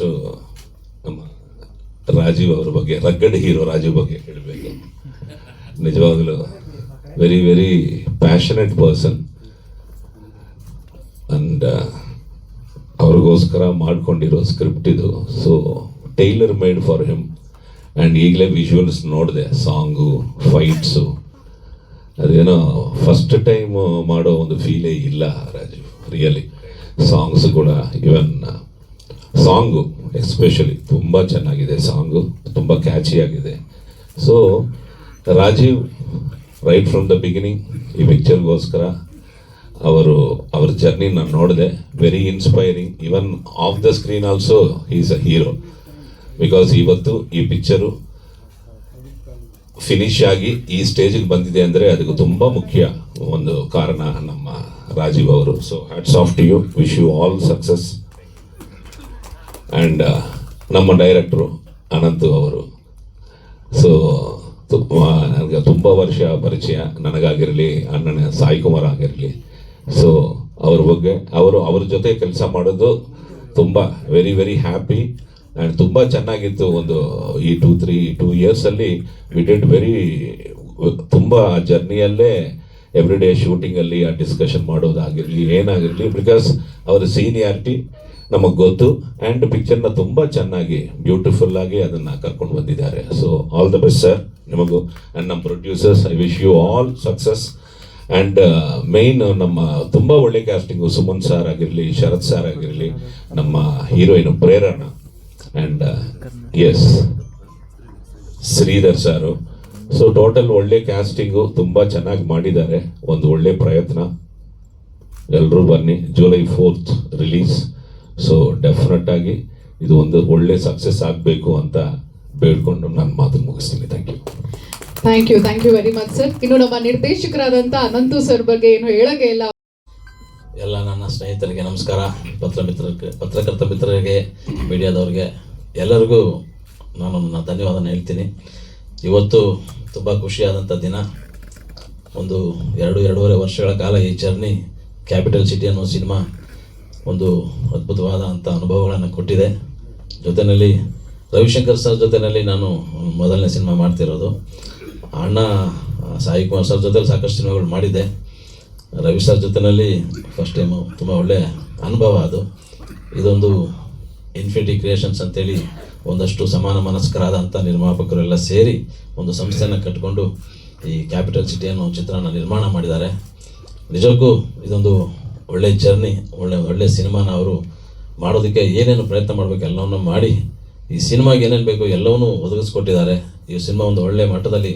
First ನಮ್ಮ ರಾಜೀವ್ ಅವ್ರ ಬಗ್ಗೆ ರಗ್ಗಡ್ ಹೀರೋ ರಾಜೀವ್ ಬಗ್ಗೆ ಹೇಳಬೇಕು. ನಿಜವಾಗಲೂ very very passionate person and ಅವ್ರಿಗೋಸ್ಕರ ಮಾಡ್ಕೊಂಡಿರೋ ಸ್ಕ್ರಿಪ್ಟ್ ಇದು. So tailor made for him and ಈಗಲೇ ವಿಜುವಲ್ಸ್ ನೋಡಿದೆ ಸಾಂಗು ಫೈಟ್ಸು ಅದೇನೋ ಫಸ್ಟ್ ಟೈಮ್ ಮಾಡೋ ಒಂದು ಫೀಲೇ ಇಲ್ಲ ರಾಜೀವ್ ರಿಯಲಿ ಸಾಂಗ್ಸ್ ಕೂಡ ಇವನ್ ಸಾಂಗು ಎಸ್ಪೆಷಲಿ ತುಂಬ ಚೆನ್ನಾಗಿದೆ ಸಾಂಗು, ತುಂಬ ಕ್ಯಾಚಿ ಆಗಿದೆ. So Rajeev right from the beginning ಈ ಪಿಕ್ಚರ್ಗೋಸ್ಕರ ಅವರು, ಅವ್ರ ಜರ್ನಿ ನಾನು ನೋಡಿದೆ. Very inspiring even off the screen also is a hero because ಇವತ್ತು ಈ ಪಿಕ್ಚರು ಫಿನಿಶ್ ಆಗಿ ಈ ಸ್ಟೇಜಿಗೆ ಬಂದಿದೆ ಅಂದರೆ ಅದಕ್ಕೆ ತುಂಬ ಮುಖ್ಯ ಒಂದು ಕಾರಣ ನಮ್ಮ ರಾಜೀವ್ ಅವರು. So hats off to you wish you all success and ನಮ್ಮ ಡೈರೆಕ್ಟ್ರು ಅನಂತು ಅವರು. ಸೊ ನನಗೆ ತುಂಬ ವರ್ಷ ಪರಿಚಯ ನನಗಾಗಿರಲಿ, ಅಣ್ಣನ ಸಾಯಿ ಕುಮಾರ್ ಆಗಿರಲಿ. ಸೊ ಅವ್ರ ಬಗ್ಗೆ, ಅವರು ಅವ್ರ ಜೊತೆ ಕೆಲಸ ಮಾಡೋದು ತುಂಬ ವೆರಿ ವೆರಿ ಹ್ಯಾಪಿ ಆ್ಯಂಡ್ ತುಂಬ ಚೆನ್ನಾಗಿತ್ತು ಒಂದು, ಈ ಟೂ ತ್ರೀ ಟೂ ಇಯರ್ಸಲ್ಲಿ ಡಿಡ್ ವೆರಿ ತುಂಬ ಜರ್ನಿಯಲ್ಲೇ ಎವ್ರಿ ಡೇ ಶೂಟಿಂಗಲ್ಲಿ ಆ ಡಿಸ್ಕಷನ್ ಮಾಡೋದಾಗಿರಲಿ, ಏನಾಗಿರಲಿ ಬಿಕಾಸ್ ಅವರ ಸೀನಿಯಾರಿಟಿ ನಮಗೆ ಗೊತ್ತು. ಆ್ಯಂಡ್ ಪಿಕ್ಚರ್ನ ತುಂಬ ಚೆನ್ನಾಗಿ ಬ್ಯೂಟಿಫುಲ್ ಆಗಿ ಅದನ್ನು ಕರ್ಕೊಂಡು ಬಂದಿದ್ದಾರೆ. So all the best sir ನಿಮಗೂ ಆ್ಯಂಡ್ ನಮ್ಮ producers I wish you all success and uh, ನಮ್ಮ ತುಂಬ ಒಳ್ಳೆ ಕ್ಯಾಸ್ಟಿಂಗು ಸುಮನ್ ಸರ್ ಆಗಿರಲಿ ಶರತ್ ಸರ್ ಆಗಿರಲಿ ನಮ್ಮ heroine Prerana. And S Sridhar sir so total ಒಳ್ಳೆ ಕ್ಯಾಸ್ಟಿಂಗು ತುಂಬ ಚೆನ್ನಾಗಿ ಮಾಡಿದ್ದಾರೆ. ಒಂದು ಒಳ್ಳೆ ಪ್ರಯತ್ನ. ಎಲ್ಲರೂ ಬನ್ನಿ July fourth release so definite ಆಗಿ ಇದು ಒಂದು ಒಳ್ಳೆ ಸಕ್ಸಸ್ ಆಗಬೇಕು ಅಂತ ಬೇಡ್ಕೊಂಡು ನಾನು ಮಾತು ಮುಗಿಸ್ತೀನಿ. Thank you thank you thank you very much sir ಇನ್ನು ನಮ್ಮ ನಿರ್ದೇಶಕರಾದಂಥ ಅನಂತು ಸರ್ ಬಗ್ಗೆ ಏನು ಹೇಳೋಕೆ ಇಲ್ಲ. ಎಲ್ಲ ನನ್ನ ಸ್ನೇಹಿತರಿಗೆ ನಮಸ್ಕಾರ. ಪತ್ರ ಮಿತ್ರರಿಗೆ ಪತ್ರಕರ್ತ ಮಿತ್ರರಿಗೆ ಮೀಡಿಯಾದವ್ರಿಗೆ ಎಲ್ಲರಿಗೂ ನಾನು ನನ್ನ ಧನ್ಯವಾದ ಹೇಳ್ತೀನಿ. ಇವತ್ತು ತುಂಬ ಖುಷಿಯಾದಂಥ ದಿನ. ಒಂದು ಎರಡು ಎರಡೂವರೆ ವರ್ಷಗಳ ಕಾಲ ಈ ಜರ್ನಿ ಕ್ಯಾಪಿಟಲ್ ಸಿಟಿ ಅನ್ನೋ ಸಿನಿಮಾ ಒಂದು ಅದ್ಭುತವಾದ ಅಂಥ ಅನುಭವಗಳನ್ನು ಕೊಟ್ಟಿದೆ. ಜೊತೆಯಲ್ಲಿ ರವಿಶಂಕರ್ ಸರ್ ಜೊತೆಯಲ್ಲಿ ನಾನು ಮೊದಲನೇ ಸಿನಿಮಾ ಮಾಡ್ತಿರೋದು. ಅಣ್ಣ ಸಾಯಿ ಕುಮಾರ್ ಸರ್ ಜೊತೆ ಸಾಕಷ್ಟು ಸಿನಿಮಾಗಳು ಮಾಡಿದ್ದೆ. ರವಿ ಸರ್ ಜೊತೆಯಲ್ಲಿ ಫಸ್ಟ್ ಟೈಮು ತುಂಬ ಒಳ್ಳೆಯ ಅನುಭವ ಅದು. ಇದೊಂದು ಇನ್ಫಿನಿಟಿ ಕ್ರಿಯೇಷನ್ಸ್ ಅಂತೇಳಿ ಒಂದಷ್ಟು ಸಮಾನ ಮನಸ್ಕರಾದಂಥ ನಿರ್ಮಾಪಕರೆಲ್ಲ ಸೇರಿ ಒಂದು ಸಂಸ್ಥೆಯನ್ನು ಕಟ್ಟಿಕೊಂಡು ಈ ಕ್ಯಾಪಿಟಲ್ ಸಿಟಿ ಅನ್ನೋ ಚಿತ್ರನ ನಿರ್ಮಾಣ ಮಾಡಿದ್ದಾರೆ. ನಿಜಕ್ಕೂ ಇದೊಂದು ಒಳ್ಳೆ ಜರ್ನಿ ಒಳ್ಳೆ ಒಳ್ಳೆ ಸಿನಿಮಾನ ಅವರು ಮಾಡೋದಕ್ಕೆ ಏನೇನು ಪ್ರಯತ್ನ ಮಾಡಬೇಕು ಎಲ್ಲವನ್ನು ಮಾಡಿ, ಈ ಸಿನಿಮಾಗೆ ಏನೇನು ಬೇಕು ಎಲ್ಲವನ್ನೂ ಒದಗಿಸ್ಕೊಟ್ಟಿದ್ದಾರೆ. ಈ ಸಿನಿಮಾ ಒಂದು ಒಳ್ಳೆ ಮಟ್ಟದಲ್ಲಿ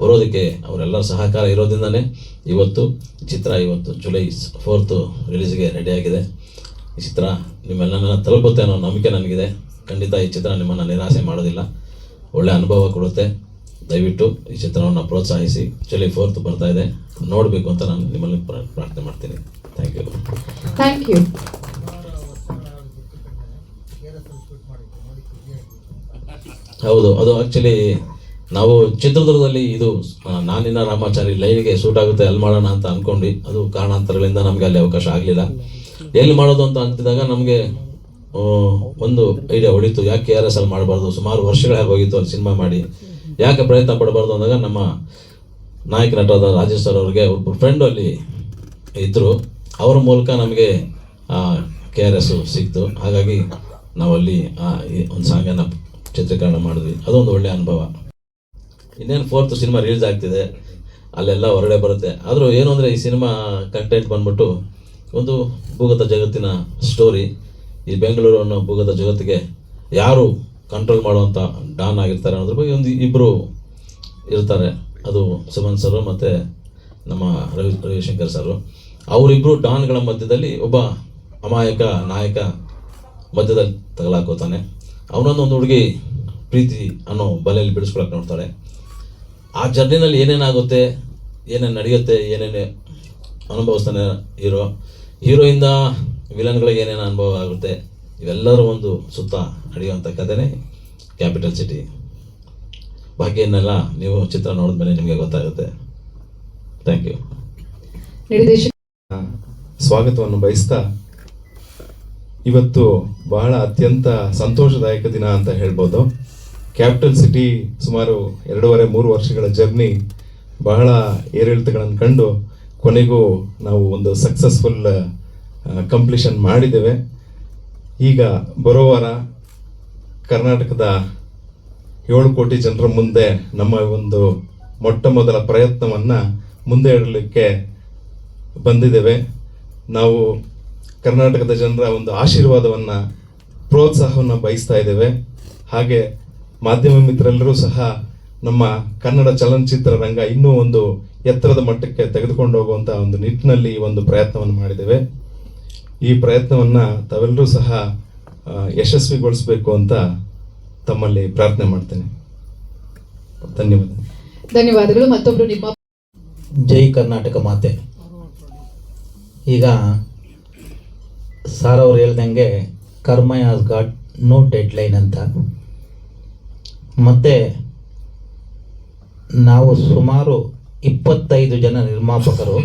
ಬರೋದಕ್ಕೆ ಅವರೆಲ್ಲರ ಸಹಕಾರ ಇರೋದ್ರಿಂದನೇ ಇವತ್ತು ಚಿತ್ರ ಇವತ್ತು ಜುಲೈ ಫೋರ್ತು ರಿಲೀಸ್ಗೆ ರೆಡಿಯಾಗಿದೆ ಈ ಚಿತ್ರ ನಿಮ್ಮೆಲ್ಲನ ತಲುಪುತ್ತೆ ಅನ್ನೋ ನಂಬಿಕೆ ನನಗಿದೆ. ಖಂಡಿತ ಈ ಚಿತ್ರ ನಿಮ್ಮನ್ನು ನಿರಾಸೆ ಮಾಡೋದಿಲ್ಲ. ಒಳ್ಳೆ ಅನುಭವ ಕೊಡುತ್ತೆ. ದಯವಿಟ್ಟು ಈ ಚಿತ್ರವನ್ನು ಪ್ರೋತ್ಸಾಹಿಸಿ. ಜುಲೈ ಫೋರ್ತ್ ಬರ್ತಾ ಇದೆ. ನೋಡಬೇಕು ಅಂತ ನಾನು ನಿಮ್ಮಲ್ಲಿ ಪ್ರಾರ್ಥನೆ ಮಾಡ್ತೀನಿ. ಥ್ಯಾಂಕ್ ಯು ಥ್ಯಾಂಕ್ ಯು ಹೌದು, ಅದು ಆ್ಯಕ್ಚುಲಿ ನಾವು ಚಿತ್ರದುರ್ಗದಲ್ಲಿ ಇದು ನಾನಿನ ರಾಮಾಚಾರಿ ಲೈನ್ಗೆ ಸೂಟ್ ಆಗುತ್ತೆ, ಅಲ್ಲಿ ಮಾಡೋಣ ಅಂತ ಅನ್ಕೊಂಡು. ಅದು ಕಾರಣಾಂತರಗಳಿಂದ ನಮಗೆ ಅಲ್ಲಿ ಅವಕಾಶ ಆಗಲಿಲ್ಲ. ಎಲ್ಲಿ ಮಾಡೋದು ಅಂತ ಅಂತಿದಾಗ ನಮಗೆ ಒಂದು ಐಡಿಯಾ ಹೊಡಿತು ಯಾಕೆ ಆರ್ ಎಸ್ ಅಲ್ಲಿ ಮಾಡಬಾರ್ದು? ಸುಮಾರು ವರ್ಷಗಳಾಗಿ ಹೋಗಿತ್ತು ಅಲ್ಲಿ ಸಿನಿಮಾ ಮಾಡಿ. ಯಾಕೆ ಪ್ರಯತ್ನ ಪಡಬಾರ್ದು ಅಂದಾಗ ನಮ್ಮ ನಾಯಕ ನಟರಾದ ರಾಜೇಶ್ ಸರ್ ಅವ್ರಿಗೆ ಒಬ್ಬ ಫ್ರೆಂಡ್ ಅಲ್ಲಿ ಇದ್ದರು ಅವ್ರ ಮೂಲಕ ನಮಗೆ ಕೆ ಆರ್ ಎಸ್ಸು ಸಿಕ್ತು. ಹಾಗಾಗಿ ನಾವಲ್ಲಿ ಒಂದು ಸಾಂಗನ್ನು ಚಿತ್ರೀಕರಣ ಮಾಡಿದ್ವಿ. ಅದೊಂದು ಒಳ್ಳೆಯ ಅನುಭವ. ಇನ್ನೇನು ಫೋರ್ತ್ ಸಿನಿಮಾ ರಿಲೀಸ್ ಆಗ್ತಿದೆ. ಅಲ್ಲೆಲ್ಲ ಹೊರಡೆ ಬರುತ್ತೆ. ಆದರೂ ಏನು ಅಂದರೆ ಈ ಸಿನಿಮಾ ಕಂಟೆಂಟ್ ಬಂದ್ಬಿಟ್ಟು ಒಂದು ಭೂಗತ ಜಗತ್ತಿನ ಸ್ಟೋರಿ ಈ ಬೆಂಗಳೂರು ಅನ್ನೋ ಭೂಗತ ಜಗತ್ತಿಗೆ ಯಾರು ಕಂಟ್ರೋಲ್ ಮಾಡುವಂಥ ಡಾನ್ ಆಗಿರ್ತಾರೆ ಅನ್ನೋದ್ರ ಬಗ್ಗೆ ಒಂದು ಇಬ್ಬರು ಇರ್ತಾರೆ. ಅದು ಸುಮನ್ ಸರು ಮತ್ತು ನಮ್ಮ ರವಿ, ರವಿಶಂಕರ್ ಸರು. ಅವರಿಬ್ಬರು ಡಾನ್ಗಳ ಮಧ್ಯದಲ್ಲಿ ಒಬ್ಬ ಅಮಾಯಕ ನಾಯಕ ಮಧ್ಯದಲ್ಲಿ ತಗಲಾಕೋತಾನೆ. ಅವನೊಂದು ಒಂದು ಹುಡುಗಿ ಪ್ರೀತಿ ಅನ್ನೋ ಬಲೆಯಲ್ಲಿ ಬಿಡಿಸ್ಕೊಳಕ್ಕೆ ನೋಡ್ತಾಳೆ. ಆ ಜರ್ನಿನಲ್ಲಿ ಏನೇನಾಗುತ್ತೆ, ಏನೇನು ನಡೆಯುತ್ತೆ, ಏನೇನು ಅನುಭವಿಸ್ತಾನೆ ಹೀರೋ, ಹೀರೋಯಿಂದ ವಿಲನ್ಗಳಿಗೆ ಏನೇನು ಅನುಭವ ಆಗುತ್ತೆ, ಇವೆಲ್ಲರೂ ಒಂದು ಸುತ್ತ ನಡೆಯುವಂಥ ಕಥೆನೇ ಕ್ಯಾಪಿಟಲ್ ಸಿಟಿ. ಬಾಕಿಯನ್ನೆಲ್ಲ ನೀವು ಚಿತ್ರ ನೋಡಿದ್ಮೇಲೆ ನಿಮಗೆ ಗೊತ್ತಾಗುತ್ತೆ. Thank you. ಸ್ವಾಗತವನ್ನು ಬಯಸ್ತಾ ಇವತ್ತು ಬಹಳ ಅತ್ಯಂತ ಸಂತೋಷದಾಯಕ ದಿನ ಅಂತ ಹೇಳ್ಬೋದು. ಕ್ಯಾಪಿಟಲ್ ಸಿಟಿ ಸುಮಾರು ಎರಡೂವರೆ, ಮೂರು ವರ್ಷಗಳ ಜರ್ನಿ ಬಹಳ ಏರಿಳಿತಗಳನ್ನು ಕಂಡು ಕೊನೆಗೂ ನಾವು ಒಂದು ಸಕ್ಸಸ್ಫುಲ್ ಕಂಪ್ಲೀಷನ್ ಮಾಡಿದ್ದೇವೆ. ಈಗ ಬರೋ ವಾರ ಕರ್ನಾಟಕದ ಏಳು ಕೋಟಿ ಜನರ ಮುಂದೆ ನಮ್ಮ ಒಂದು ಮೊಟ್ಟ ಮೊದಲ ಪ್ರಯತ್ನವನ್ನು ಮುಂದೆ ಇಡಲಿಕ್ಕೆ ಬಂದಿದ್ದೇವೆ. ನಾವು ಕರ್ನಾಟಕದ ಜನರ ಒಂದು ಆಶೀರ್ವಾದವನ್ನು ಪ್ರೋತ್ಸಾಹವನ್ನು ಬಯಸ್ತಾ ಇದ್ದೇವೆ. ಹಾಗೆ ಮಾಧ್ಯಮ ಮಿತ್ರರೆಲ್ಲರೂ ಸಹ ನಮ್ಮ ಕನ್ನಡ ಚಲನಚಿತ್ರ ರಂಗ ಇನ್ನೂ ಒಂದು ಎತ್ತರದ ಮಟ್ಟಕ್ಕೆ ತೆಗೆದುಕೊಂಡು ಹೋಗುವಂಥ ಒಂದು ನಿಟ್ಟಿನಲ್ಲಿ ಈ ಒಂದು ಪ್ರಯತ್ನವನ್ನು ಮಾಡಿದ್ದೇವೆ. ಈ ಪ್ರಯತ್ನವನ್ನು ತಾವೆಲ್ಲರೂ ಸಹ ಯಶಸ್ವಿಗೊಳಿಸಬೇಕು ಅಂತ ತಮ್ಮಲ್ಲಿ ಪ್ರಾರ್ಥನೆ ಮಾಡ್ತೇನೆ. ಧನ್ಯವಾದ. ಧನ್ಯವಾದಗಳು. ಮತ್ತೊಬ್ಬರು ನಿಮ್ಮ ಜೈ ಕರ್ನಾಟಕ ಮಾತೆ. ಈಗ ಸಾರ್ ಅವ್ರು ಹೇಳ್ದಂಗೆ karma has got no deadline ಅಂತ. ಮತ್ತು ನಾವು ಸುಮಾರು ಇಪ್ಪತ್ತೈದು ಜನ ನಿರ್ಮಾಪಕರು.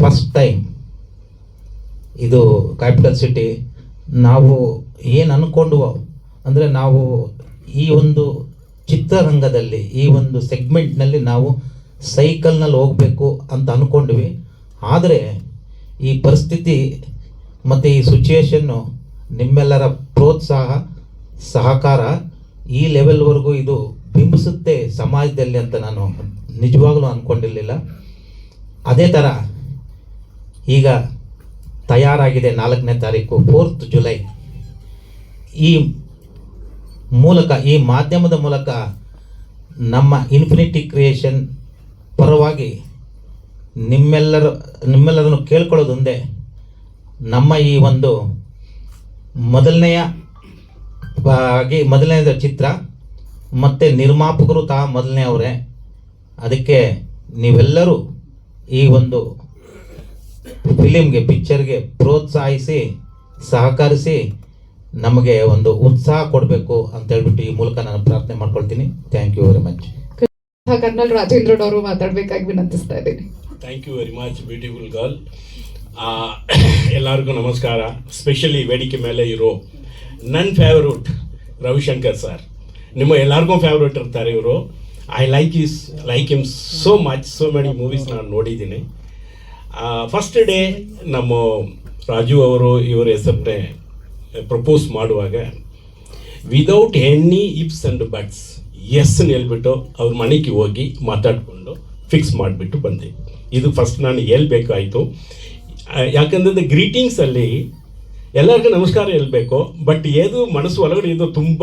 ಫಸ್ಟ್ ಟೈಮ್ ಇದು ಕ್ಯಾಪಿಟಲ್ ಸಿಟಿ, ನಾವು ಏನು ಅಂದ್ಕೊಂಡು ಅಂದರೆ ನಾವು ಈ ಒಂದು ಚಿತ್ರರಂಗದಲ್ಲಿ, ಈ ಒಂದು ಸೆಗ್ಮೆಂಟ್ನಲ್ಲಿ ನಾವು ಸೈಕಲ್ನಲ್ಲಿ ಹೋಗಬೇಕು ಅಂತ ಅಂದ್ಕೊಂಡ್ವಿ ಆದರೆ ಈ ಪರಿಸ್ಥಿತಿ ಮತ್ತು ಈ ಸಿಚುಯೇಷನ್ನು ನಿಮ್ಮೆಲ್ಲರ ಪ್ರೋತ್ಸಾಹ, ಸಹಕಾರ ಈ ಲೆವೆಲ್ವರೆಗೂ ಇದು ಬಿಂಬಿಸುತ್ತೆ ಸಮಾಜದಲ್ಲಿ ಅಂತ ನಾನು ನಿಜವಾಗ್ಲೂ ಅಂದ್ಕೊಂಡಿರಲಿಲ್ಲ ಅದೇ ಥರ ಈಗ ತಯಾರಾಗಿದೆ ನಾಲ್ಕನೇ ತಾರೀಕು ಫೋರ್ತ್ ಜುಲೈ ಈ ಮೂಲಕ, ಈ ಮಾಧ್ಯಮದ ಮೂಲಕ ನಮ್ಮ ಇನ್ಫಿನಿಟಿ ಕ್ರಿಯೇಷನ್ ಪರವಾಗಿ ನಿಮ್ಮೆಲ್ಲರ ನಿಮ್ಮೆಲ್ಲರನ್ನು ಕೇಳ್ಕೊಳ್ಳೋದೊಂದೇ ನಮ್ಮ ಈ ಒಂದು ಮೊದಲನೆಯ ಆಗಿ ಮೊದಲನೆಯ ಚಿತ್ರ. ಮತ್ತು ನಿರ್ಮಾಪಕರು ತಾ ಮೊದಲನೇ ಅವರೇ. ಅದಕ್ಕೆ ನೀವೆಲ್ಲರೂ ಈ ಒಂದು ಫಿಲಿಮ್ಗೆ, ಪಿಕ್ಚರ್ಗೆ ಪ್ರೋತ್ಸಾಹಿಸಿ, ಸಹಕರಿಸಿ ನಮಗೆ ಒಂದು ಉತ್ಸಾಹ ಕೊಡಬೇಕು ಅಂತ ಹೇಳ್ಬಿಟ್ಟು ಈ ಮೂಲಕ ನಾನು ಪ್ರಾರ್ಥನೆ ಮಾಡ್ಕೊಳ್ತೀನಿ. Thank you very much colonel Rajendra ಅವರು ಮಾತಾಡಬೇಕಾಗಿ ವಿನಂತಿಸ್ತಾ ಇದ್ದೀನಿ. Thank you very much beautiful girl ಎಲ್ಲರಿಗೂ ನಮಸ್ಕಾರ. ಸ್ಪೆಷಲಿ ವೇದಿಕೆ ಮೇಲೆ ಇರೋ ನನ್ನ ಫೇವ್ರೇಟ್ ರವಿಶಂಕರ್ ಸರ್ ನಿಮ್ಮ ಎಲ್ಲರಿಗೂ ಫೇವ್ರೇಟ್ ಇರ್ತಾರೆ ಇವರು. I like is like him so much so many movies ನಾನು ನೋಡಿದ್ದೀನಿ. ಫಸ್ಟ್ ಡೇ ನಮ್ಮ ರಾಜು ಅವರು ಇವರ ಹೆಸರನ್ನೇ ಪ್ರಪೋಸ್ ಮಾಡುವಾಗ without any ifs and buts yes ಹೇಳ್ಬಿಟ್ಟು ಅವ್ರ ಮನೆಗೆ ಹೋಗಿ ಮಾತಾಡಿಕೊಂಡು ಫಿಕ್ಸ್ ಮಾಡಿಬಿಟ್ಟು ಬಂದೆ. ಇದು ಫಸ್ಟ್ ನಾನು ಹೇಳ್ಬೇಕಾಯಿತು. ಯಾಕಂದ್ರೆ ಗ್ರೀಟಿಂಗ್ಸಲ್ಲಿ ಎಲ್ಲರಿಗೂ ನಮಸ್ಕಾರ ಹೇಳಬೇಕು ಬಟ್ ಏದು ಮನಸ್ಸು ಒಳಗಡೆ ಇದು ತುಂಬ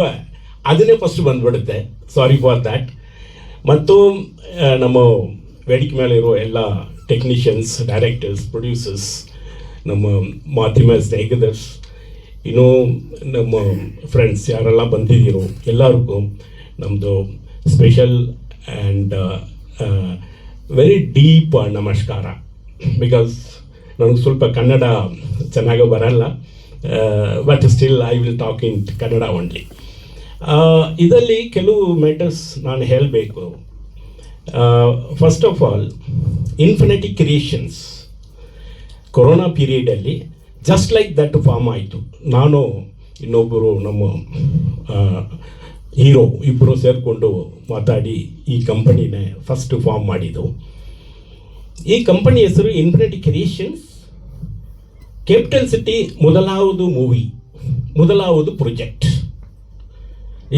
ಅದನ್ನೇ ಫಸ್ಟ್ ಬಂದ್ಬಿಡುತ್ತೆ. ಸಾರಿ ಫಾರ್ ದ್ಯಾಟ್ ಮತ್ತು ನಮ್ಮ ವೇದಿಕೆ ಮೇಲೆ ಇರೋ ಎಲ್ಲ ಟೆಕ್ನಿಷಿಯನ್ಸ್ ಡೈರೆಕ್ಟರ್ಸ್ ಪ್ರೊಡ್ಯೂಸರ್ಸ್ ನಮ್ಮ ಮಾಧ್ಯಮ ಸ್ನೇಹಿತರ್ಸ್ ಇನ್ನೂ ನಮ್ಮ ಫ್ರೆಂಡ್ಸ್ ಯಾರೆಲ್ಲ ಬಂದಿದ್ದೀರೋ ಎಲ್ಲರಿಗೂ ನಮ್ಮದು ಸ್ಪೆಷಲ್ ಆ್ಯಂಡ್ ವೆರಿ ಡೀಪ್ ನಮಸ್ಕಾರ. ಬಿಕಾಸ್ ನನಗೆ ಸ್ವಲ್ಪ ಕನ್ನಡ ಚೆನ್ನಾಗಿ ಬರಲ್ಲ. But still I will talk in Kannada only ಇದರಲ್ಲಿ ಕೆಲವು ಮ್ಯಾಟರ್ಸ್ ನಾನು ಹೇಳಬೇಕು. First of all Infinity Creations corona ಪೀರಿಯಡಲ್ಲಿ just like that form ಆಯಿತು. ನಾನು ಇನ್ನೊಬ್ಬರು ನಮ್ಮ ಹೀರೋ ಇಬ್ಬರು ಸೇರಿಕೊಂಡು ಮಾತಾಡಿ ಈ ಕಂಪನಿನೇ ಫಸ್ಟ್ ಫಾರ್ಮ್ ಮಾಡಿದ್ದು. ಈ ಕಂಪನಿ ಹೆಸರು ಇನ್ಫಿನಿಟಿ ಕ್ರಿಯೇಷನ್ಸ್ ಕ್ಯಾಪಿಟಲ್ ಸಿಟಿ ಮೊದಲಾವುದು movie ಮೊದಲಾವುದು project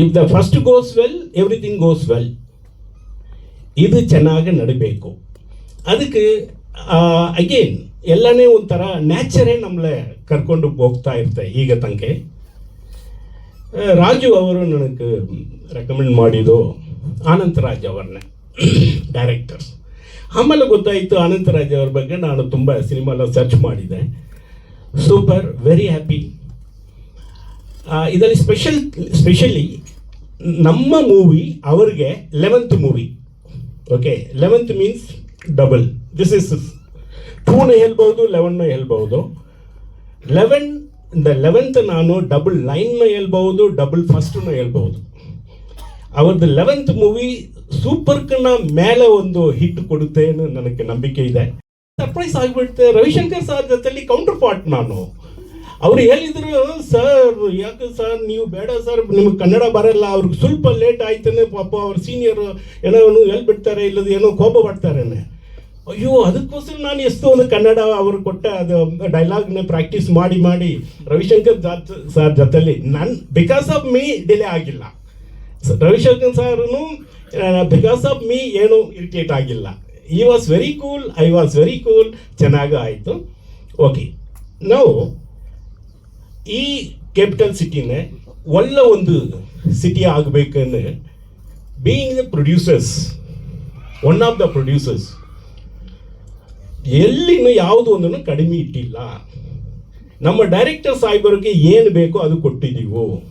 if the first goes well everything goes well ಇದು ಚೆನ್ನಾಗಿ ನಡಬೇಕು. ಅದಕ್ಕೆ ಅಗೇನ್ ಎಲ್ಲನೇ ಒಂಥರ ನ್ಯಾಚರೇ ನಮ್ಮಳೆ ಕರ್ಕೊಂಡು ಹೋಗ್ತಾ ಇರ್ತೆ ಈಗ ತನಕ. ರಾಜು ಅವರು ನನಗೆ ರೆಕಮೆಂಡ್ ಮಾಡಿದ್ದು ಆನಂತರಾಜ್ ಅವ್ರನ್ನೇ ಡೈರೆಕ್ಟರ್ ಆಮೇಲೆ ಗೊತ್ತಾಯಿತು ಅನಂತ ರಾಜ್ ಅವ್ರ ಬಗ್ಗೆ ನಾನು ತುಂಬ ಸಿನಿಮಾ ಸರ್ಚ್ ಮಾಡಿದೆ. ಸೂಪರ್ ವೆರಿ ಹ್ಯಾಪಿ ಇದರಲ್ಲಿ ಸ್ಪೆಷಲ್ ಸ್ಪೆಷಲಿ ನಮ್ಮ ಮೂವಿ ಅವರಿಗೆ eleventh movie okay eleventh means double this is ಟೂನ ಹೇಳ್ಬೋದು ಲೆವೆನ್ನ ಹೇಳ್ಬೋದು ಲೆವೆನ್ ದ ಲೆವೆಂತ್ ನಾನು ಡಬಲ್ ನೈನ್ನ ಹೇಳ್ಬೋದು ಡಬಲ್ ಫಸ್ಟನ್ನು ಹೇಳ್ಬೋದು ಅವರದ್ದು ಲೆವೆಂತ್ ಮೂವಿ ಸೂಪರ್ಕನ್ನ ಮೇಲೆ ಒಂದು ಹಿಟ್ ಕೊಡುತ್ತೆ ಅನ್ನೋ ನನಗೆ ನಂಬಿಕೆ ಇದೆ ಸರ್ಪ್ರೈಸ್ ಆಗಿಬಿಡುತ್ತೆ ರವಿಶಂಕರ್ ಸರ್ ಜೊತೆಲಿ ಕೌಂಟರ್ ಪಾರ್ಟ್ ನಾನು ಅವ್ರು ಹೇಳಿದ್ರು ಸರ್ ಯಾಕೆ ಸರ್ ನೀವು ಬೇಡ ಸರ್ ನಿಮ್ಗೆ ಕನ್ನಡ ಬರಲ್ಲ ಅವ್ರಿಗೆ ಸ್ವಲ್ಪ ಲೇಟ್ ಆಯ್ತಾನೆ ಪಾಪ ಅವ್ರ ಸೀನಿಯರ್ ಏನೋ ಎಲ್ಲಿ ಬಿಡ್ತಾರೆ ಇಲ್ಲದ ಏನೋ ಕೋಪ ಪಡ್ತಾರೇನೆ ಅಯ್ಯೋ, ಅದಕ್ಕೋಸ್ಕರ ನಾನು ಎಷ್ಟೋ ಒಂದು ಕನ್ನಡ ಅವರು ಕೊಟ್ಟ ಅದು ಡೈಲಾಗ್ನ ಪ್ರಾಕ್ಟೀಸ್ ಮಾಡಿ ಮಾಡಿ ರವಿಶಂಕರ್ ಜಾತ್, ಸರ್ ಜೊತೆಲಿ ನನ್ನ ಬಿಕಾಸ್ ಆಫ್ ಮೀ ಡಿಲೇ ಆಗಿಲ್ಲ. ರವಿಶಂಕರ್ ಸಾರನು ಬಿಕಾಸ್ ಆಫ್ ಮೀ ಏನು ಇರಿಟೇಟ್ ಆಗಿಲ್ಲ. ಈ was very cool I was very cool ಚೆನ್ನಾಗಿ ಆಯಿತು. ಓಕೆ ನಾವು ಈ ಕ್ಯಾಪಿಟಲ್ ಸಿಟಿನೇ ಒಳ್ಳೆ ಒಂದು ಸಿಟಿ ಆಗಬೇಕಂದ್ರೆ being the producers one of the producers ಎಲ್ಲಿನೂ ಯಾವುದು ಒಂದನ್ನು ಕಡಿಮೆ ಇಟ್ಟಿಲ್ಲ. ನಮ್ಮ ಡೈರೆಕ್ಟರ್ ಸಾಹೇಬರಿಗೆ ಏನು ಬೇಕೋ ಅದು ಕೊಟ್ಟಿದ್ದೀವು.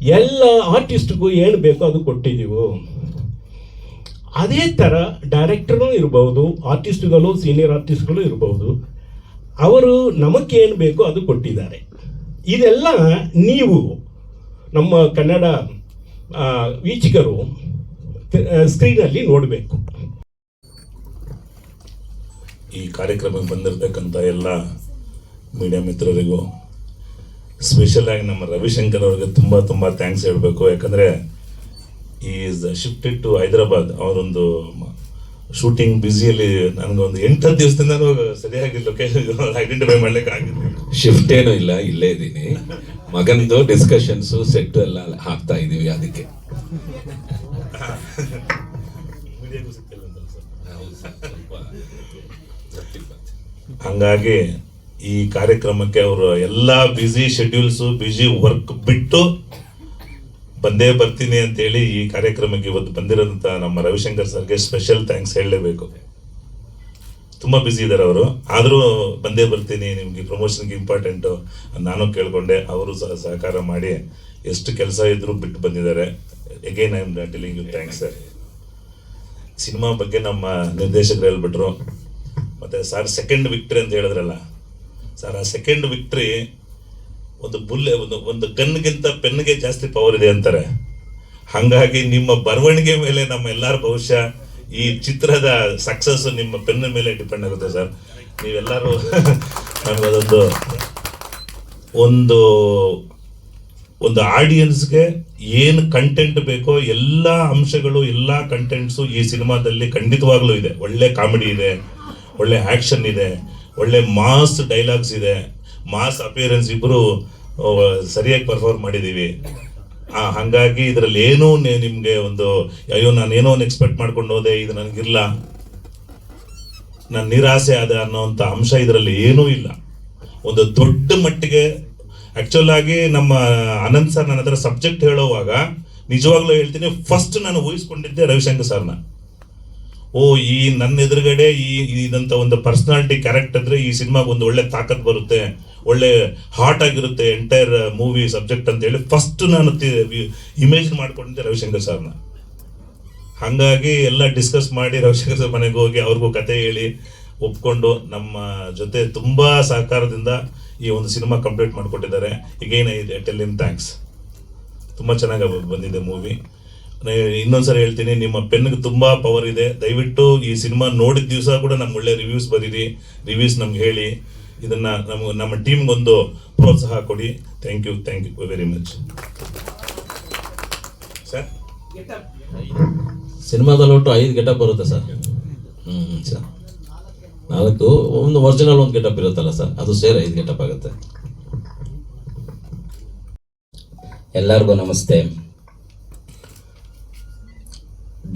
ಎಲ್ಲ ಆರ್ಟಿಸ್ಟ್ಗೂ ಏನು ಬೇಕೋ ಅದು ಕೊಟ್ಟಿದ್ದೀವು. ಅದೇ ಥರ ಡೈರೆಕ್ಟರ್ನೂ ಇರಬಹುದು ಆರ್ಟಿಸ್ಟ್ಗಳು ಸೀನಿಯರ್ ಆರ್ಟಿಸ್ಟ್ಗಳು ಇರಬಹುದು ಅವರು ನಮಗೇನು ಬೇಕೋ ಅದು ಕೊಟ್ಟಿದ್ದಾರೆ. ಇದೆಲ್ಲ ನೀವು, ನಮ್ಮ ಕನ್ನಡ ವೀಕ್ಷಕರು ಸ್ಕ್ರೀನಲ್ಲಿ ನೋಡಬೇಕು. ಈ ಕಾರ್ಯಕ್ರಮಕ್ಕೆ ಬಂದಿರತಕ್ಕಂಥ ಎಲ್ಲ ಮೀಡಿಯಾ ಮಿತ್ರರಿಗೂ ಸ್ಪೆಷಲಾಗಿ ನಮ್ಮ ರವಿಶಂಕರ್ ಅವ್ರಿಗೆ ತುಂಬ ತುಂಬ ಥ್ಯಾಂಕ್ಸ್ ಹೇಳಬೇಕು. ಯಾಕಂದರೆ ಈಸ್ ಶಿಫ್ಟೆಡ್ ಟು ಹೈದರಾಬಾದ್. ಅವರೊಂದು ಶೂಟಿಂಗ್ ಬ್ಯುಸಿಯಲ್ಲಿ ನನಗೊಂದು ಎಂಟು ಹತ್ತು ದಿವಸದಿಂದ ಸರಿಯಾಗಿ ಲೊಕೇಶನ್ ಐಡೆಂಟಿಫೈ ಮಾಡ್ಲಿಕ್ಕೆ ಆಗಿಲ್ಲ ಶಿಫ್ಟ್ ಏನೂ ಇಲ್ಲ ಇಲ್ಲೇ ಇದ್ದೀನಿ. ಮಗನದು ಡಿಸ್ಕಷನ್ಸು ಸೆಟ್ ಎಲ್ಲ ಹಾಕ್ತಾ ಇದ್ದೀವಿ ಅದಕ್ಕೆ. ಹಂಗಾಗಿ ಈ ಕಾರ್ಯಕ್ರಮಕ್ಕೆ ಅವರು ಎಲ್ಲ ಬ್ಯುಸಿ ಶೆಡ್ಯೂಲ್ಸು ಬ್ಯುಸಿ ವರ್ಕ್ ಬಿಟ್ಟು ಬಂದೇ ಬರ್ತೀನಿ ಅಂತೇಳಿ ಈ ಕಾರ್ಯಕ್ರಮಕ್ಕೆ ಇವತ್ತು ಬಂದಿರೋಂಥ ನಮ್ಮ ರವಿಶಂಕರ್ ಸರ್ಗೆ ಸ್ಪೆಷಲ್ ಥ್ಯಾಂಕ್ಸ್ ಹೇಳಲೇಬೇಕು. ತುಂಬ ಬ್ಯುಸಿ ಇದ್ದಾರೆ ಅವರು. ಆದರೂ ಬಂದೇ ಬರ್ತೀನಿ, ನಿಮಗೆ ಪ್ರಮೋಷನ್ಗೆ ಇಂಪಾರ್ಟೆಂಟು ನಾನು ಕೇಳಿಕೊಂಡೆ, ಅವರು ಸಹ ಸಹಕಾರ ಮಾಡಿ ಎಷ್ಟು ಕೆಲಸ ಇದ್ದರೂ ಬಿಟ್ಟು ಬಂದಿದ್ದಾರೆ. Again I am telling you thanks sir cinema ಬಗ್ಗೆ ನಮ್ಮ ನಿರ್ದೇಶಕರು ಹೇಳ್ಬಿಟ್ರು. ಮತ್ತೆ ಸರ್ ಸೆಕೆಂಡ್ ವಿಕ್ಟ್ರಿ ಅಂತ ಹೇಳಿದ್ರಲ್ಲ, ಸರ್ ಆ ಸೆಕೆಂಡ್ ವಿಕ್ಟ್ರಿ ಒಂದು ಬುಲ್ಲೆ ಒಂದು ಒಂದು ಗನ್ಗಿಂತ ಪೆನ್ಗೆ ಜಾಸ್ತಿ ಪವರ್ ಇದೆ ಅಂತಾರೆ. ಹಾಗಾಗಿ ನಿಮ್ಮ ಬರವಣಿಗೆ ಮೇಲೆ ನಮ್ಮ ಎಲ್ಲರ ಭವಿಷ್ಯ, ಈ ಚಿತ್ರದ ಸಕ್ಸಸ್ ನಿಮ್ಮ ಪೆನ್ ಮೇಲೆ ಡಿಪೆಂಡ್ ಆಗುತ್ತೆ ಸರ್. ನೀವೆಲ್ಲರೂ ನಮಗದೊಂದು ಒಂದು ಒಂದು ಆಡಿಯನ್ಸ್ಗೆ ಏನು ಕಂಟೆಂಟ್ ಬೇಕೋ ಎಲ್ಲ ಅಂಶಗಳು, ಎಲ್ಲ ಕಂಟೆಂಟ್ಸು ಈ ಸಿನಿಮಾದಲ್ಲಿ ಖಂಡಿತವಾಗ್ಲೂ ಇದೆ. ಒಳ್ಳೆ ಕಾಮಿಡಿ ಇದೆ. ಒಳ್ಳೆ ಆ್ಯಕ್ಷನ್ ಇದೆ, ಒಳ್ಳೆ ಮಾಸ್ ಡೈಲಾಗ್ಸ್ ಇದೆ, ಮಾಸ್ ಅಪಿಯರೆನ್ಸ್ ಇಬ್ಬರು ಸರಿಯಾಗಿ ಪರ್ಫಾರ್ಮ್ ಮಾಡಿದ್ದೀವಿ ಹಾಗಾಗಿ ಇದರಲ್ಲಿ ಏನೂ ನಿಮ್ಗೆ ಒಂದು, ಅಯ್ಯೋ, ನಾನು ಏನೋ ಒಂದು ಎಕ್ಸ್ಪೆಕ್ಟ್ ಮಾಡ್ಕೊಂಡು ಹೋದೆ, ಇದು ನನಗಿಲ್ಲ ನಾನು ನಿರಾಸೆ ಆದ ಅನ್ನೋವಂಥ ಅಂಶ ಇದರಲ್ಲಿ ಏನೂ ಇಲ್ಲ. ಒಂದು ದೊಡ್ಡ ಮಟ್ಟಿಗೆ ಆಕ್ಚುಲ್ ಆಗಿ ನಮ್ಮ ಅನಂತ್ ಸರ್ ನನ್ನ ಹತ್ರ ಸಬ್ಜೆಕ್ಟ್ ಹೇಳುವಾಗ ನಿಜವಾಗ್ಲೂ ಹೇಳ್ತೀನಿ ಫಸ್ಟ್ ನಾನು ಊಹಿಸ್ಕೊಂಡಿದ್ದೆ ರವಿಶಂಕರ್ ಸರ್ನ ಓ, ಈ ನನ್ನ ಎದುರುಗಡೆ ಈ ಇದಂತ ಒಂದು ಪರ್ಸನಾಲಿಟಿ ಕ್ಯಾರೆಕ್ಟ್ ಇದ್ರೆ ಈ ಸಿನಿಮಾಗೆ ಒಂದು ಒಳ್ಳೆ ತಾಕತ್ ಬರುತ್ತೆ, ಒಳ್ಳೆ ಹಾಟ್ ಆಗಿರುತ್ತೆ ಎಂಟೈರ್ ಮೂವಿ ಸಬ್ಜೆಕ್ಟ್ ಅಂತ ಹೇಳಿ ಫಸ್ಟ್ ನಾನು ಇಮೇಜಿನ್ ಮಾಡ್ಕೊಂಡಿದ್ದೆ ರವಿಶಂಕರ್ ಸರ್ನ. ಹಾಗಾಗಿ ಎಲ್ಲ ಡಿಸ್ಕಸ್ ಮಾಡಿ ರವಿಶಂಕರ್ ಸರ್ ಮನೆಗೆ ಹೋಗಿ ಅವ್ರಿಗೂ ಕತೆ ಹೇಳಿ ಒಪ್ಕೊಂಡು ನಮ್ಮ ಜೊತೆ ತುಂಬಾ ಸಹಕಾರದಿಂದ ಈ ಒಂದು ಸಿನಿಮಾ ಕಂಪ್ಲೀಟ್ ಮಾಡಿಕೊಟ್ಟಿದ್ದಾರೆ. ಈಗೇನ ಇದೆ ಟೆಲ್ ಇನ್ ಥ್ಯಾಂಕ್ಸ್ ತುಂಬ ಚೆನ್ನಾಗಿ ಬಂದಿದೆ ಮೂವಿ ಇನ್ನೊಂದ್ಸರಿ ಹೇಳ್ತೀನಿ ನಿಮ್ಮ ಪೆನ್ಗೆ ತುಂಬಾ ಪವರ್ ಇದೆ. ದಯವಿಟ್ಟು ಈ ಸಿನಿಮಾ ನೋಡಿದ ದಿವಸ ಕೂಡ ನಮ್ಗೆ ಒಳ್ಳೆ ರಿವ್ಯೂಸ್ ಬರೀರಿ. ರಿವ್ಯೂಸ್ ನಮ್ಗೆ ಹೇಳಿ. ಇದನ್ನ ನಮ್ಗೆ ನಮ್ಮ ಟೀಮ್ಗೊಂದು ಪ್ರೋತ್ಸಾಹ ಕೊಡಿ. Thank you thank you very much sir ಸಿನಿಮಾದಲ್ಲಿ ಒಟ್ಟು ಐದು ಗೆಟಪ್ ಬರುತ್ತೆ ಸರ್ ಹ್ಮ್ ಸರ್ ನಾಲ್ಕು ಒಂದು ಒರಿಜಿನಲ್ ಒಂದು ಗೆಟಪ್ ಇರುತ್ತಲ್ಲ ಸರ್ ಅದು ಸೇರಿ ಐದು ಗೆಟಪ್ ಆಗುತ್ತೆ. ಎಲ್ಲರಿಗೂ ನಮಸ್ತೆ.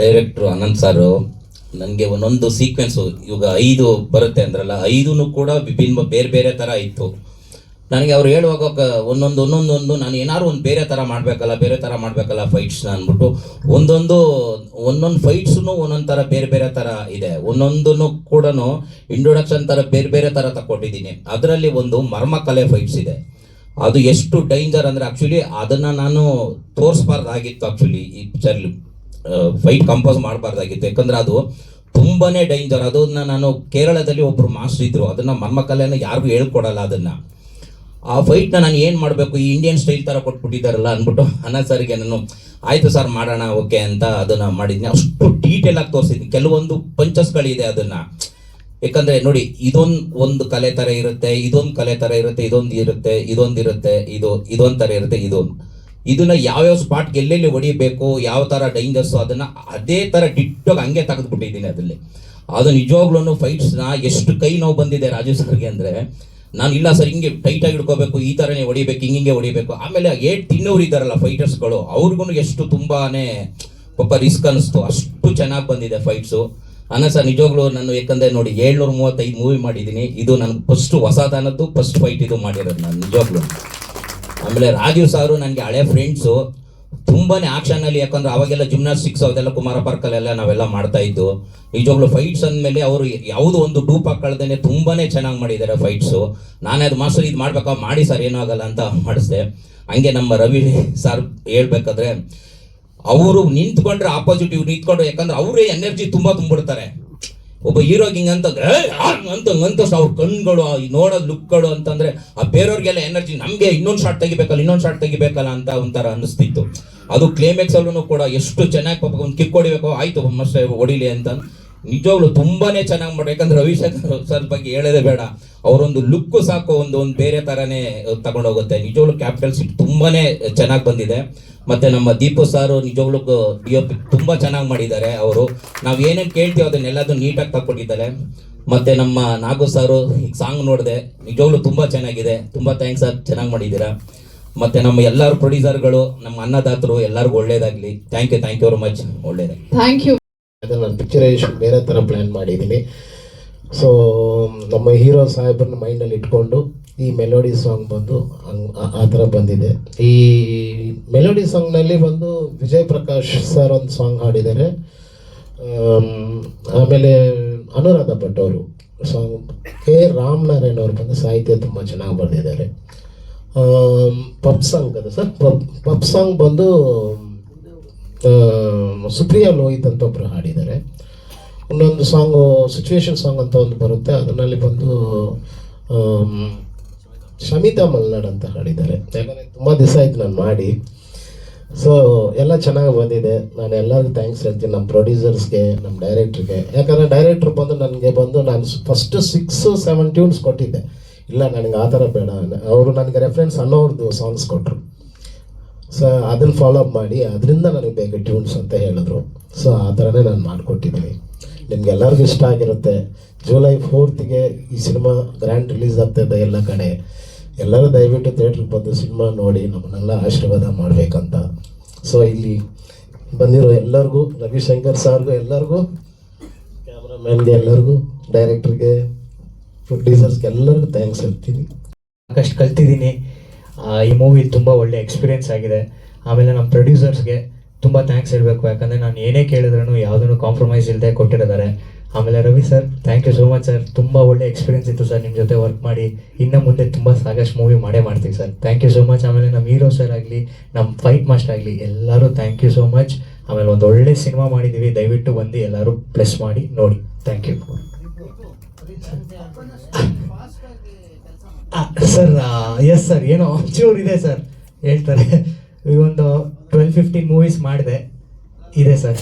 ಡೈರೆಕ್ಟ್ರು ಅನಂತ್ ಸಾರು ನನಗೆ ಒಂದೊಂದು ಸೀಕ್ವೆನ್ಸು ಇವಾಗ ಐದು ಬರುತ್ತೆ ಅಂದ್ರಲ್ಲ ಐದೂ ಕೂಡ ವಿಭಿನ್ನ ಬೇರೆ ಬೇರೆ ಥರ ಇತ್ತು. ನನಗೆ ಅವ್ರು ಹೇಳುವಾಗ ಒಂದೊಂದು ಒಂದೊಂದೊಂದು ನಾನು ಏನಾದ್ರು ಒಂದು ಬೇರೆ ಥರ ಮಾಡಬೇಕಲ್ಲ, ಬೇರೆ ಥರ ಮಾಡಬೇಕಲ್ಲ ಫೈಟ್ಸ್ನ ಅಂದ್ಬಿಟ್ಟು ಒಂದೊಂದು ಒಂದೊಂದು ಫೈಟ್ಸೂ ಒಂದೊಂದು ಥರ ಬೇರೆ ಬೇರೆ ಥರ ಇದೆ. ಒಂದೊಂದನ್ನು ಕೂಡ ಇಂಟ್ರೊಡಕ್ಷನ್ ಥರ ಬೇರೆ ಬೇರೆ ಥರ ತಗೊಟ್ಟಿದ್ದೀನಿ ಅದರಲ್ಲಿ ಒಂದು ಮರ್ಮಕಲೆ ಫೈಟ್ಸ್ ಇದೆ. ಅದು ಎಷ್ಟು ಡೇಂಜರ್ ಅಂದರೆ ಆ್ಯಕ್ಚುಲಿ ಅದನ್ನು ನಾನು ತೋರಿಸ್ಬಾರ್ದಾಗಿತ್ತು ಆ್ಯಕ್ಚುಲಿ ಈ ಪಿಕ್ಚರ್ಲಿ ಫೈಟ್ ಕಂಪೋಸ್ ಮಾಡಬಾರ್ದಾಗಿತ್ತು. ಯಾಕಂದ್ರೆ ಅದು ತುಂಬಾನೇ ಡೇಂಜರ್ ಅದನ್ನ ನಾನು ಕೇರಳದಲ್ಲಿ ಒಬ್ರು ಮಾಸ್ಟರ್ ಇದ್ರು. ಅದನ್ನ ಮರ್ಮಕಲೆನ ಯಾರಿಗೂ ಹೇಳ್ಕೊಡಲ್ಲ ಅದನ್ನ. ಆ ಫೈಟ್ನ ನಾನು ಏನು ಮಾಡಬೇಕು? ಈ ಇಂಡಿಯನ್ ಸ್ಟೈಲ್ ಥರ ಕೊಟ್ಬಿಟ್ಟಿದ್ದಾರಲ್ಲ ಅಂದ್ಬಿಟ್ಟು ಅನ್ನ ಸರ್ಗೆ ನಾನು, ಆಯಿತು ಸರ್ ಮಾಡೋಣ ಓಕೆ ಅಂತ ಅದನ್ನು ಮಾಡಿದ್ನಿ. ಅಷ್ಟು ಡೀಟೇಲ್ ಆಗಿ ತೋರಿಸಿದ್ನಿ. ಕೆಲವೊಂದು ಪಂಚಸ್ಗಳಿದೆ ಅದನ್ನು. ಯಾಕಂದ್ರೆ ನೋಡಿ, ಇದೊಂದು ಒಂದು ಕಲೆ ತರ ಇರುತ್ತೆ, ಇದೊಂದು ಕಲೆ ತರ ಇರುತ್ತೆ, ಇದೊಂದು ಇರುತ್ತೆ ಇದೊಂದು ಇರುತ್ತೆ, ಇದು, ಇದೊಂದು ತರ ಇರುತ್ತೆ, ಇದೊಂದು. ಇದನ್ನ ಯಾವ್ಯಾವ ಸ್ಪಾಟ್ಗೆ ಎಲ್ಲೆಲ್ಲಿ ಹೊಡಿಬೇಕು, ಯಾವ ತರ ಡೇಂಜರ್ಸ್ ಅದನ್ನ ಅದೇ ತರ ಡಿಟ್ಟೋಗಿ ಹಂಗೆ ತೆಗೆದ್ಬಿಟ್ಟಿದ್ದೀನಿ ಅದರಲ್ಲಿ. ಅದು ನಿಜವಾಗ್ಲೂ ಫೈಟ್ಸ್ನ ಎಷ್ಟು ಕೈ ನೋವು ಬಂದಿದೆ ರಾಜೀವ್ ಸರ್ಗೆ ಅಂದ್ರೆ, ನಾನು ಇಲ್ಲ ಸರ್ ಹಿಂಗೆ ಟೈಟಾಗಿ ಹಿಡ್ಕೋಬೇಕು, ಈ ಥರನೇ ಹೊಡಿಬೇಕು, ಹಿಂಗೆ ಹಿಂಗೆ ಹೊಡಿಬೇಕು. ಆಮೇಲೆ ಏಟ್ ತಿನ್ನೋರು ಇದ್ದಾರಲ್ಲ ಫೈಟರ್ಸ್ಗಳು ಅವ್ರಿಗೂ ಎಷ್ಟು ತುಂಬಾನೇ ಪಾಪ ರಿಸ್ಕ್ ಅನಿಸ್ತು. ಅಷ್ಟು ಚೆನ್ನಾಗಿ ಬಂದಿದೆ ಫೈಟ್ಸು ಅನ್ನ ಸರ್ ನಿಜವಾಗ್ಲೂ ನಾನು ಯಾಕಂದ್ರೆ ನೋಡಿ ಏಳ್ನೂರ ಮೂವತ್ತೈದು ಮೂವಿ ಮಾಡಿದ್ದೀನಿ. ಇದು ನನಗೆ ಫಸ್ಟ್ ಹೊಸದಾನದ್ದು ಫಸ್ಟ್ ಫೈಟ್ ಇದು ಮಾಡಿರೋದು ನಾನು, ನಿಜವಾಗ್ಲೂ. ಆಮೇಲೆ ರಾಜೀವ್ ಸಾರು ನನಗೆ ಹಳೆ ಫ್ರೆಂಡ್ಸು ತುಂಬಾನೇ ಆಕ್ಷನ್ ಅಲ್ಲಿ ಯಾಕಂದ್ರೆ ಅವಾಗೆಲ್ಲ ಜಿಮ್ನಾಸ್ಟಿಕ್ಸ್ ಅವೆಲ್ಲ ಕುಮಾರ ಪಾರ್ಕಲ್ಲೆಲ್ಲ ನಾವೆಲ್ಲ ಮಾಡ್ತಾ ಇದ್ದು. ನಿಜವಾಗ್ಲೂ ಫೈಟ್ಸ್ ಅಂದಮೇಲೆ ಅವರು ಯಾವುದೋ ಒಂದು ಡೂಪ್ ಹಾಕೊಳ್ದೇನೆ ತುಂಬಾನೇ ಚೆನ್ನಾಗಿ ಮಾಡಿದ್ದಾರೆ ಫೈಟ್ಸು ನಾನೇ ಅದು ಮಾಸ್ಟರ್ ಇದು ಮಾಡ್ಬೇಕಾ? ಮಾಡಿ ಸರ್ ಏನೂ ಆಗಲ್ಲ ಅಂತ ಮಾಡಿಸ್ದೆ. ಹಂಗೆ ನಮ್ಮ ರವಿ ಸರ್ ಹೇಳ್ಬೇಕಾದ್ರೆ, ಅವರು ನಿಂತ್ಕೊಂಡ್ರೆ ಆಪೋಸಿಟ್ ಇವ್ರು ನಿಂತ್ಕೊಂಡ್ರೆ ಯಾಕಂದ್ರೆ ಅವರೇ ಎನರ್ಜಿ ತುಂಬಾ ತುಂಬಿಡ್ತಾರೆ. ಒಬ್ಬ ಹೀರೋಗೆ ಹಿಂಗಂತಂದ್ರೆ "ಏ, ಆ, ಅಂತ ಅಂತ ಅವ್ರ ಕಣ್ಗಳು ನೋಡೋದ್ ಲುಕ್ಗಳು ಅಂತಂದ್ರೆ ಆ ಬೇರೆಯವ್ರಿಗೆಲ್ಲ ಎನರ್ಜಿ ನಮ್ಗೆ ಇನ್ನೊಂದು ಶಾಟ್ ತೆಗಿಬೇಕಲ್ಲ ಇನ್ನೊಂದು ಶಾಟ್ ತೆಗಿಬೇಕಲ್ಲ ಅಂತ ಒಂಥರ ಅನಿಸ್ತಿತ್ತು ಅದು ಕ್ಲೈಮ್ಯಾಕ್ಸ್ ಅಲ್ಲೂ ಕೂಡ ಎಷ್ಟು ಚೆನ್ನಾಗಿ ಪಾಪ ಒಂದು ಕಿಕ್ ಹೊಡಿಬೇಕು ಆಯ್ತು ಮಸ್ತ್ ಹೊಡಿಲಿ ಅಂತ. ನಿಜವಾಗ್ಲು ತುಂಬಾನೇ ಚೆನ್ನಾಗಿ ಮಾಡಿ ಯಾಕಂದ್ರೆ ರವಿಶಂಕರ್ ಸರ್ ಬಗ್ಗೆ ಹೇಳೋದೇ ಬೇಡ. ಅವರೊಂದು ಲುಕ್ ಸಾಕು, ಒಂದು ಒಂದು ಬೇರೆ ತರನೇ ತಗೊಂಡೋಗುತ್ತೆ ನಿಜವಾಗ್ಲು ಕ್ಯಾಪಿಟಲ್ ಸಿಟ್ ತುಂಬಾನೇ ಚೆನ್ನಾಗಿ ಬಂದಿದೆ. ಮತ್ತೆ ನಮ್ಮ ದೀಪು ಸಾರು ನಿಜವಾಗ್ಲು ತುಂಬಾ ಚೆನ್ನಾಗಿ ಮಾಡಿದ್ದಾರೆ ಅವರು. ನಾವು ಏನೇನು ಕೇಳ್ತೀವಿ ಅದನ್ನೆಲ್ಲದೂ ನೀಟಾಗಿ ತಕೊಂಡಿದ್ದಾರೆ ಮತ್ತೆ ನಮ್ಮ ನಾಗು ಸಾರು ಸಾಂಗ್ ನೋಡಿದೆ. ನಿಜವಾಗ್ಲು ತುಂಬಾ ಚೆನ್ನಾಗಿದೆ. ತುಂಬಾ ಥ್ಯಾಂಕ್ಸ್ ಸರ್, ಚೆನ್ನಾಗಿ ಮಾಡಿದ್ದೀರಾ. ಮತ್ತೆ ನಮ್ಮ ಎಲ್ಲರೂ ಪ್ರೊಡ್ಯೂಸರ್ಗಳು ನಮ್ಮ ಅನ್ನದಾತರು ಎಲ್ಲರಿಗೂ ಒಳ್ಳೇದಾಗ್ಲಿ. Thank you thank you very much ಒಳ್ಳೇದಾಗ್ಲಿ. ಥ್ಯಾಂಕ್ ಯು ಅದನ್ನು ನಾನು ಪಿಕ್ಚರೈಸೇಷನ್ ಬೇರೆ ಥರ ಪ್ಲ್ಯಾನ್ ಮಾಡಿದ್ದೀನಿ. ಸೊ ನಮ್ಮ ಹೀರೋ ಸಾಹೇಬ್ರನ್ನ ಮೈಂಡಲ್ಲಿ ಇಟ್ಕೊಂಡು ಈ ಮೆಲೋಡಿ ಸಾಂಗ್ ಬಂದು ಆ- ಥರ ಬಂದಿದೆ. ಈ ಮೆಲೋಡಿ ಸಾಂಗ್ನಲ್ಲಿ ಬಂದು ವಿಜಯ್ ಪ್ರಕಾಶ್ ಸರ್ ಒಂದು ಸಾಂಗ್ ಹಾಡಿದ್ದಾರೆ. ಆಮೇಲೆ ಅನುರಾಧ ಭಟ್ ಅವರು ಸಾಂಗ್ ಕೆ ರಾಮನಾರಾಯಣ್ ಅವರು ಬಂದು ಸಾಹಿತ್ಯ ತುಂಬ ಚೆನ್ನಾಗಿ ಬರೆದಿದ್ದಾರೆ. ಪಪ್ ಸಾಂಗ್ ಅದು ಸರ್ ಪಪ್ ಪಪ್ ಸಾಂಗ್ ಬಂದು ಸುಪ್ರಿಯಾ ಲೋಹಿತ್ ಅಂತ ಒಬ್ಬರು ಹಾಡಿದ್ದಾರೆ. ಇನ್ನೊಂದು ಸಾಂಗು ಸಿಚುವೇಶನ್ ಸಾಂಗ್ ಅಂತ ಒಂದು ಬರುತ್ತೆ. ಅದರಲ್ಲಿ ಬಂದು ಶಮಿತಾ ಮಲ್ನಾಡ್ ಅಂತ ಹಾಡಿದ್ದಾರೆ. ಯಾಕಂದರೆ ತುಂಬ ದಿವಸ ಆಯ್ತು ನಾನು ಮಾಡಿ. ಸೊ ಎಲ್ಲ ಚೆನ್ನಾಗಿ ಬಂದಿದೆ. ನಾನು ಎಲ್ಲರಿಗೂ ಥ್ಯಾಂಕ್ಸ್ ಹೇಳ್ತೀನಿ. ನಮ್ಮ ಪ್ರೊಡ್ಯೂಸರ್ಸ್ಗೆ ನಮ್ಮ ಡೈರೆಕ್ಟ್ರಿಗೆ ಯಾಕಂದರೆ ಡೈರೆಕ್ಟ್ರ್ ಬಂದು ನನಗೆ ಬಂದು ನಾನು ಫಸ್ಟ್ ಸಿಕ್ಸ್ ಸೆವೆನ್ ಟ್ಯೂನ್ಸ್ ಕೊಟ್ಟಿದ್ದೆ. ಇಲ್ಲ, ನನಗೆ ಆ ಥರ ಬೇಡ. ಅವರು ನನಗೆ ರೆಫರೆನ್ಸ್ ಅನ್ನೋರ್ದು ಸಾಂಗ್ಸ್ ಕೊಟ್ಟರು ಸೊ ಅದನ್ನು ಫಾಲೋ ಅಪ್ ಮಾಡಿ, ಅದರಿಂದ ನನಗೆ ಬೇಗ ಟ್ಯೂನ್ಸ್ ಅಂತ ಹೇಳಿದ್ರು. ಸೊ ಆ ಥರನೇ ನಾನು ಮಾಡಿಕೊಟ್ಟಿದ್ದೀನಿ. ನಿಮ್ಗೆ ಎಲ್ಲರಿಗೂ ಇಷ್ಟ ಆಗಿರುತ್ತೆ. ಜುಲೈ ಫೋರ್ತ್ಗೆ ಈ ಸಿನಿಮಾ ಗ್ರ್ಯಾಂಡ್ ರಿಲೀಸ್ ಆಗ್ತಾಯಿದೆ ಎಲ್ಲ ಕಡೆ. ಎಲ್ಲರೂ ದಯವಿಟ್ಟು ಥಿಯೇಟ್ರಿಗೆ ಬಂದು ಸಿನಿಮಾ ನೋಡಿ, ನಮ್ಮನ್ನೆಲ್ಲ ಆಶೀರ್ವಾದ ಮಾಡಬೇಕಂತ. ಸೊ ಇಲ್ಲಿ ಬಂದಿರೋ ಎಲ್ಲರಿಗೂ, ರವಿಶಂಕರ್ ಸಾರ್ಗೂ ಎಲ್ಲರಿಗೂ, ಕ್ಯಾಮ್ರಾಮ್ಯಾನ್ಗೆ ಎಲ್ಲರಿಗೂ ಡೈರೆಕ್ಟ್ರಿಗೆ ಪ್ರೊಡ್ಯೂಸರ್ಸ್ಗೆ ಎಲ್ಲರಿಗೂ ಥ್ಯಾಂಕ್ಸ್ ಹೇಳ್ತೀನಿ. ಸಾಕಷ್ಟು ಕಲ್ತಿದ್ದೀನಿ. ಈ ಮೂವಿ ತುಂಬ ಒಳ್ಳೆ ಎಕ್ಸ್ಪೀರಿಯೆನ್ಸ್ ಆಗಿದೆ. ಆಮೇಲೆ ನಮ್ಮ ಪ್ರೊಡ್ಯೂಸರ್ಸ್ಗೆ ತುಂಬ ಥ್ಯಾಂಕ್ಸ್ ಹೇಳಬೇಕು. ಯಾಕಂದರೆ ನಾನು ಏನೇ ಕೇಳಿದ್ರು ಯಾವುದನ್ನು ಕಾಂಪ್ರಮೈಸ್ ಇಲ್ಲದೆ ಕೊಟ್ಟಿದ್ದಾರೆ. ಆಮೇಲೆ Ravi sir thank you so much sir ತುಂಬ ಒಳ್ಳೆ ಎಕ್ಸ್ಪೀರಿಯನ್ಸ್ ಇತ್ತು ಸರ್ ನಿಮ್ಮ ಜೊತೆ ವರ್ಕ್ ಮಾಡಿ. ಇನ್ನು ಮುಂದೆ ತುಂಬ ಸಾಕಷ್ಟು ಮೂವಿ ಮಾಡೇ ಮಾಡ್ತೀವಿ sir thank you so much ಆಮೇಲೆ ನಮ್ಮ ಹೀರೋ ಸರ್ ಆಗಲಿ ನಮ್ಮ ಫೈಟ್ ಮಾಸ್ಟರ್ ಆಗಲಿ ಎಲ್ಲರೂ ಥ್ಯಾಂಕ್ ಯು ಸೋ ಮಚ್ ಆಮೇಲೆ ಒಂದು ಒಳ್ಳೆ ಸಿನಿಮಾ ಮಾಡಿದ್ದೀವಿ ದಯವಿಟ್ಟು ಬಂದು ಎಲ್ಲರೂ ಪ್ಲೆಸ್ ಮಾಡಿ ನೋಡಿ. Thank you sir yes sir ಏನೋ ಒಂಚೂರು ಇದೆ ಸರ್ ಹೇಳ್ತಾರೆ. ಒಂದು ಟ್ವೆಲ್ ಫಿಫ್ಟೀನ್ ಮೂವೀಸ್ ಮಾಡಿದೆ. ಇದೆ sir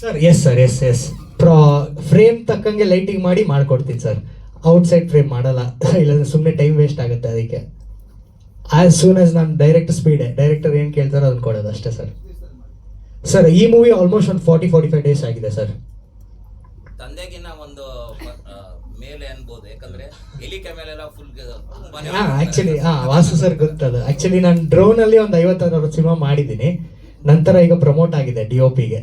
sir yes sir yes yes ಪ್ರಾ ಫ್ರೇಮ್ ತಕ್ಕಂಗೆ ಲೈಟಿಂಗ್ ಮಾಡಿ ಮಾಡಿಕೊಡ್ತೀನಿ ಸರ್ ಔಟ್ಸೈಡ್ ಫ್ರೇಮ್ ಮಾಡಲ್ಲ. ಇಲ್ಲಾಂದ್ರೆ ಸುಮ್ಮನೆ ಟೈಮ್ ವೇಸ್ಟ್ ಆಗುತ್ತೆ ಅದಕ್ಕೆ. ಆಸ್ ಸೂನ್ ಆಸ್ ನಾನು ಡೈರೆಕ್ಟ್ ಸ್ಪೀಡೆ ಡೈರೆಕ್ಟರ್ ಏನು ಕೇಳ್ತಾರೋ ಅದನ್ನು ಕೊಡೋದು ಅಷ್ಟೇ ಸರ್ ಸರ್ ಈ ಮೂವಿ ಆಲ್ಮೋಸ್ಟ್ ಒಂದು ಫಾರ್ಟಿ ಫಾರ್ಟಿ ಫೈವ್ ಡೇಸ್ ಆಗಿದೆ ಸರ್ ತಂದೆಗಿನ್ನ ಮೇಲೆ ಅನ್ಬೋದು. ಯಾಕಂದ್ರೆ ಫುಲ್ ಆಕ್ಚುಲಿ ಹಾ ವಾಸು ಸರ್ ಗೊತ್ತದು. ಆಕ್ಚುಲಿ ನಾನು ಡ್ರೋನ್ ಅಲ್ಲಿ ಒಂದು ಐವತ್ತಾರು ಸಿನಿಮಾ ಮಾಡಿದ್ದೀನಿ. ನಂತರ ಈಗ ಪ್ರಮೋಟ್ ಆಗಿದೆ ಡಿ ಒ ಪಿಗೆ